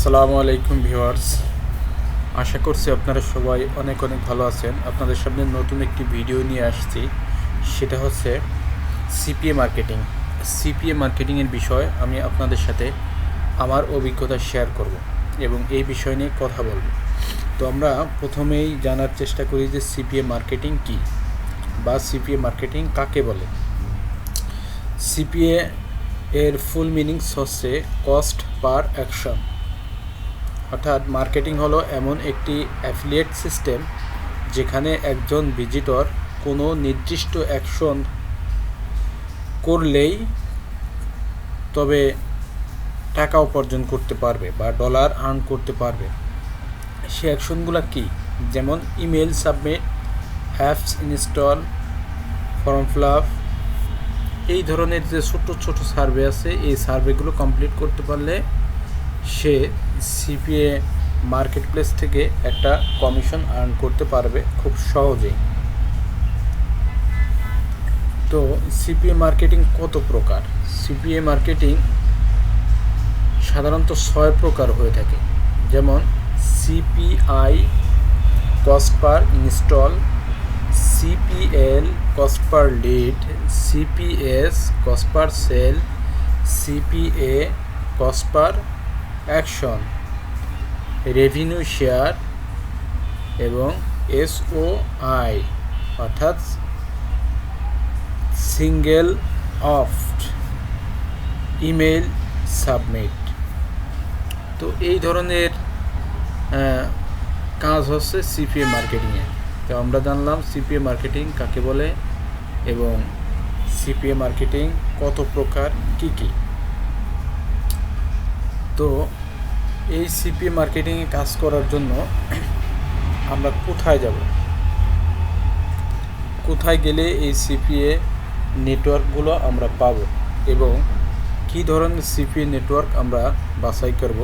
আসসালামু আলাইকুম ভিউয়ার্স। আশা করছি আপনারা সবাই অনেক অনেক ভালো আছেন। আপনাদের সামনে নতুন একটি ভিডিও নিয়ে আসছি। সেটা হচ্ছে সিপিএ মার্কেটিং। সিপিএ মার্কেটিংয়ের বিষয় আমি আপনাদের সাথে আমার অভিজ্ঞতা শেয়ার করব এবং এই বিষয় নিয়ে কথা বলব। তো আমরা প্রথমেই জানার চেষ্টা করি যে সিপিএ মার্কেটিং কী বা সিপিএ মার্কেটিং কাকে বলে। সিপিএ এর ফুল মিনিংস হচ্ছে কস্ট পার অ্যাকশন। অর্থাৎ মার্কেটিং হলো এমন একটি অ্যাফিলিয়েট সিস্টেম যেখানে একজন ভিজিটর কোনো নির্দিষ্ট অ্যাকশন করলেই তবে টাকা উপার্জন করতে পারবে বা ডলার আর্ন করতে পারবে। সে অ্যাকশনগুলো কী? যেমন email submit, apps install, form fill up. এই ধরনের যে ছোট ছোট সার্ভে আছে, এই সার্ভেগুলো কমপ্লিট করতে পারলে সে সিপিএ মার্কেট প্লেস থেকে একটা কমিশন আর্ন করতে পারবে খুব সহজেই। তো সিপিএ মার্কেটিং কত প্রকার? সিপিএ মার্কেটিং সাধারণত ছয় প্রকার হয়ে থাকে। যেমন CPI cost per install, CPL cost per lead, CPS cost per sale, CPA cost per action revenue share এবং এসও আই অর্থাৎ সিঙ্গেল অফ ইমেল সাবমিট তো এই ধরনের কাজ হচ্ছে সিপিএ মার্কেটিংয়ে তো আমরা জানলাম সিপিএ মার্কেটিং কাকে বলে এবং সিপিএ মার্কেটিং কত প্রকার, কি কি? তো এই সিপিএ মার্কেটিংয়ে কাজ করার জন্য আমরা কোথায় যাব? কোথায় গেলে এই সিপিএ নেটওয়ার্কগুলো আমরা পাব এবং কী ধরনের সিপিএ নেটওয়ার্ক আমরা বাছাই করব?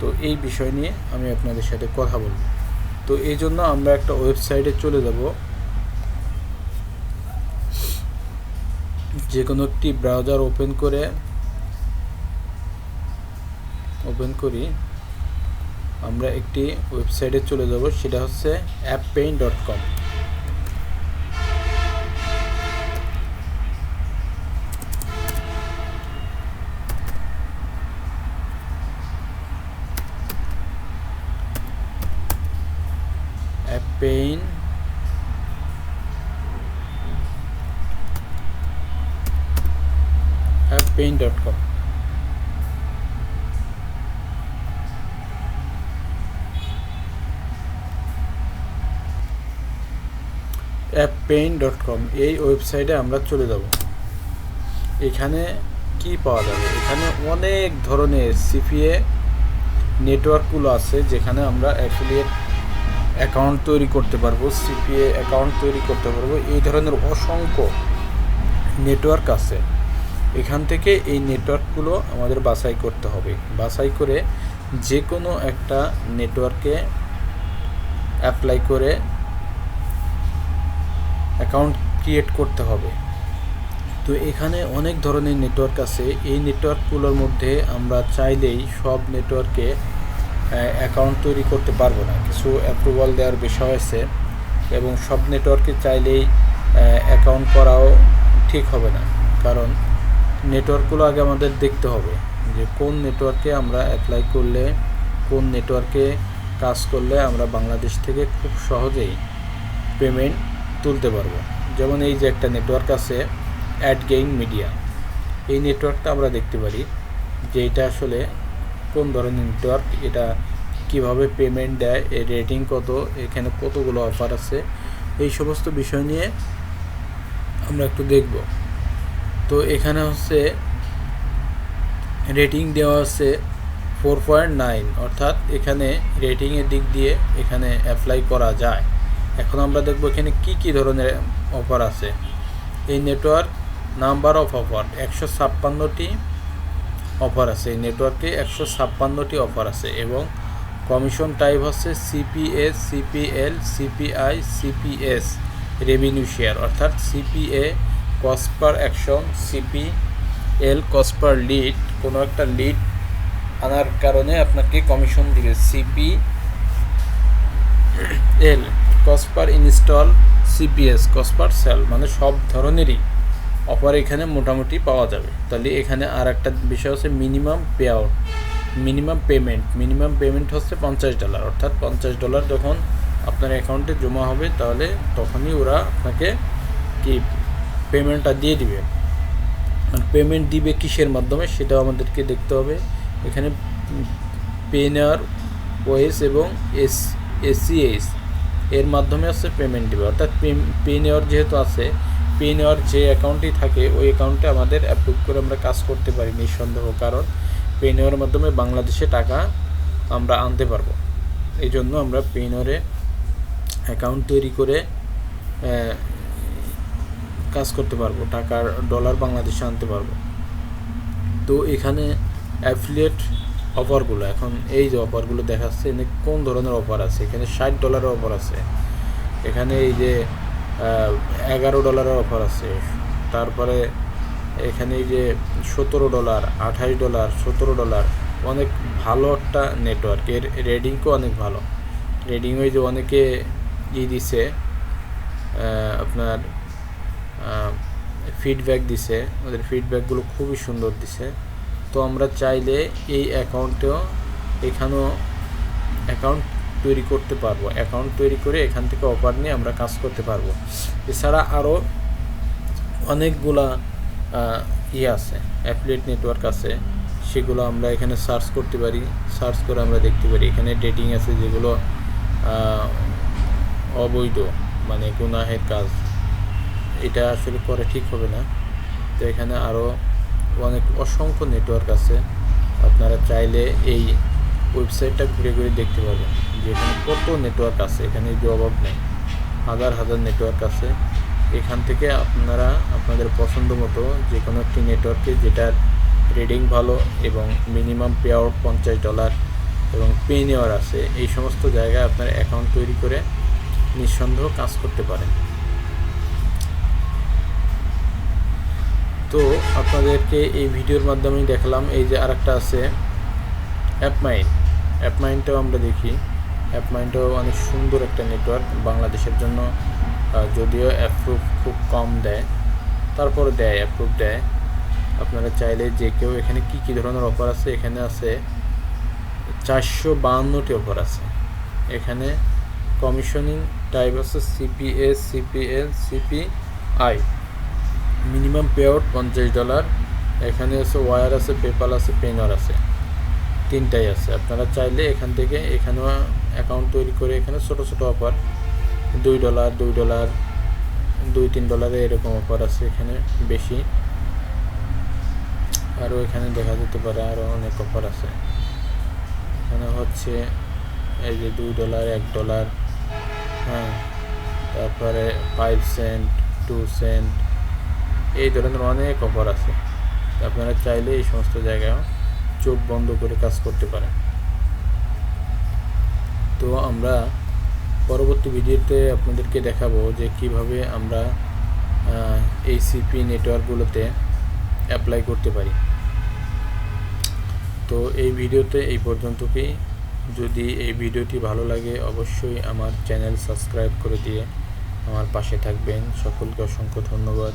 তো এই বিষয় নিয়ে আমি আপনাদের সাথে কথা বলব। তো এই জন্য আমরা একটা ওয়েবসাইটে চলে যাব। যে কোনো একটি ব্রাউজার ওপেন করে ওপেন করি, আমরা একটি ওয়েবসাইটে চলে যাব, সেটা হচ্ছে app pain dot com pain app pain dot com app pain dot com এই ওয়েবসাইটে আমরা চলে যাব। এখানে কি পাওয়া যাবে? এখানে অনেক ধরনের সিপিএ নেটওয়ার্কগুলো আছে, যেখানে আমরা অ্যাফিলিয়েট অ্যাকাউন্ট তৈরি করতে পারব সিপিএ অ্যাকাউন্ট তৈরি করতে পারব। এই ধরনের অসংখ্য নেটওয়ার্ক আছে। এখান থেকে এই নেটওয়ার্কগুলো আমাদের বাছাই করতে হবে। বাছাই করে যে কোনো একটা নেটওয়ার্কে অ্যাপ্লাই করে অ্যাকাউন্ট ক্রিয়েট করতে হবে। তো এখানে অনেক ধরনের নেটওয়ার্ক আছে। এই নেটওয়ার্কগুলোর মধ্যে আমরা চাইলেই সব নেটওয়ার্কে অ্যাকাউন্ট তৈরি করতে পারব না। কিছু অ্যাপ্রুভাল দেওয়ার বিষয় আছে এবং সব নেটওয়ার্কে চাইলেই অ্যাকাউন্ট করাও ঠিক হবে না। কারণ নেটওয়ার্কগুলো আগে আমাদের দেখতে হবে যে কোন নেটওয়ার্কে আমরা অ্যাপ্লাই করলে, কোন নেটওয়ার্কে কাজ করলে আমরা বাংলাদেশ থেকে খুব সহজেই পেমেন্ট তুলতে পারব। যেমন এই যে একটা নেটওয়ার্ক আছে অ্যাড গেইন মিডিয়া এই নেটওয়ার্কটা আমরা দেখতে পারি যে এটা আসলে কোন ধরনের নেটওয়ার্ক এটা কীভাবে পেমেন্ট দেয়, এর রেটিং কত, এখানে কতগুলো অফার আছে, এই সমস্ত বিষয় নিয়ে আমরা একটু দেখব। তো এখানে হচ্ছে রেটিং দেওয়া আছে ফোর পয়েন্ট নাইন অর্থাৎ এখানে রেটিংয়ের দিক দিয়ে এখানে অ্যাপ্লাই করা যায়। এখন আমরা দেখব এখানে কি কি ধরনের অফার আছে। এই নেটওয়ার্ক নাম্বার অফ অফার, একশো ছাপ্পান্নটি অফার আছে। এই নেটওয়ার্কে একশো ছাপ্পান্নটি অফার আছে এবং কমিশন টাইপ হচ্ছে CPS, CPL, CPI, CPS, revenue share, অর্থাৎ CPA cost per action CP L cost per lead, কোনো একটা লিড আনার কারণে আপনাকে কমিশন দিবে। CP L cost per install CPS cost per sale মানে সব ধরনেরই অফার এখানে মোটামুটি পাওয়া যাবে। তাহলে এখানে আর একটা বিষয় হচ্ছে minimum payout minimum payment minimum payment হচ্ছে পঞ্চাশ ডলার অর্থাৎ পঞ্চাশ ডলার যখন আপনার অ্যাকাউন্টে জমা হবে, তাহলে তখনই ওরা আপনাকে কি পেমেন্টটা দিয়ে দিবে। আর পেমেন্ট দিবে কিসের মাধ্যমে সেটাও আমাদেরকে দেখতে হবে। এখানে পে নেওয়ার ওএস এবং এস এসিএস এর মাধ্যমে হচ্ছে পেমেন্ট দেবে। অর্থাৎ পে নেওয়ার যেহেতু আছে পে নেওয়ার যে অ্যাকাউন্টই থাকে, ওই অ্যাকাউন্টে আমাদের অ্যাপ্রুভ করে আমরা কাজ করতে পারি নিঃসন্দেহ। কারণ পে নেওয়ার মাধ্যমে বাংলাদেশে টাকা আমরা আনতে পারব। এই জন্য আমরা পে নেওয়ারে অ্যাকাউন্ট তৈরি করে কাজ করতে পারব। টাকার ডলার বাংলাদেশে আনতে পারব। তো এখানে অ্যাফিলিয়েট অফারগুলো এখন এই যে অফারগুলো দেখাচ্ছে এখানে কোন ধরনের অফার আছে? এখানে ষাট ডলারের অফার আছে। এখানে এই যে এগারো ডলারের অফার আছে। তারপরে এখানে এই যে সতেরো ডলার আঠাশ ডলার সতেরো ডলার অনেক ভালো একটা নেটওয়ার্ক এর রেডিংও অনেক ভালো। রেডিং যে অনেকে ই দিছে আপনার ফিডব্যাক দিছে। ওদের ফিডব্যাকগুলো খুবই সুন্দর দিছে। তো আমরা চাইলে এই অ্যাকাউন্টেও এখানেও অ্যাকাউন্ট তৈরি করতে পারব। অ্যাকাউন্ট তৈরি করে এখান থেকে অফার নিয়ে আমরা কাজ করতে পারব। এছাড়া আরও অনেকগুলা ইয়ে আছে, অ্যাফিলিয়েট নেটওয়ার্ক আছে, সেগুলো আমরা এখানে সার্চ করতে পারি। সার্চ করে আমরা দেখতে পারি। এখানে ডেটিং আছে যেগুলো অবৈধ মানে গুনাহের কাজ। এটা আসলে করে ঠিক হবে না। তো এখানে আরও অনেক অসংখ্য নেটওয়ার্ক আছে। আপনারা চাইলে এই ওয়েবসাইটটা ঘুরে ঘুরে দেখতে পাবেন যে এখানে কত নেটওয়ার্ক আছে, এখানে যে অভাব নেই। হাজার হাজার নেটওয়ার্ক আছে। এখান থেকে আপনারা আপনাদের পছন্দ মতো যে কোনো একটি নেটওয়ার্কে যেটার রেডিং ভালো এবং মিনিমাম পে আউট পঞ্চাশ ডলার এবং পে নেওয়ার আছে, এই সমস্ত জায়গায় আপনার অ্যাকাউন্ট তৈরি করে নিঃসন্দেহ কাজ করতে পারেন। তো আপনাদেরকে এই ভিডিওর মাধ্যমেই দেখালাম, এই যে আরেকটা আছে অ্যাপমাইন্ড অ্যাপমাইন্ডটাও আমরা দেখি। অ্যাপমাইন্ডটাও অনেক সুন্দর একটা নেটওয়ার্ক বাংলাদেশের জন্য যদিও অ্যাপ্রুভ খুব কম দেয়। তারপরে দেয়, অ্যাপ্রুভ দেয়। আপনারা চাইলে যে কেউ এখানে কি কি ধরনের অফার আছে, এখানে আছে চারশো বাহান্নটি অফার আছে। এখানে কমিশনিং টাইপ আছে, CPS, CPL, CPI. Minimum payout পঞ্চাশ ডলার। এখানে আছে ওয়ার আছে, পেপাল আছে, পেনার আছে। তিনটাই আছে। আপনারা চাইলে এখান থেকে এখানেও অ্যাকাউন্ট তৈরি করে এখানে ছোট ছোট অফার দুই ডলার দুই ডলার, দুই, তিন ডলারে এরকম অফার আছে এখানে বেশি। আরও এখানে দেখা যেতে পারে আরও অনেক অফার আছে। এখানে হচ্ছে এই যে দুই ডলার, এক ডলার হ্যাঁ। তারপরে ফাইভ সেন্ট টু সেন্ট এই ধরনের অনেক অফার আছে। আপনারা চাইলে এই সমস্ত জায়গায় চোখ বন্ধ করে কাজ করতে পারেন। তো আমরা পরবর্তী ভিডিওতে আপনাদেরকে দেখাবো যে কীভাবে আমরা এই সিপি নেটওয়ার্কগুলোতে অ্যাপ্লাই করতে পারি। তো এই ভিডিওতে এই পর্যন্তকেই। যদি এই ভিডিওটি ভালো লাগে, অবশ্যই আমার চ্যানেল সাবস্ক্রাইব করে দিয়ে আমার পাশে থাকবেন। সকলকে অসংখ্য ধন্যবাদ।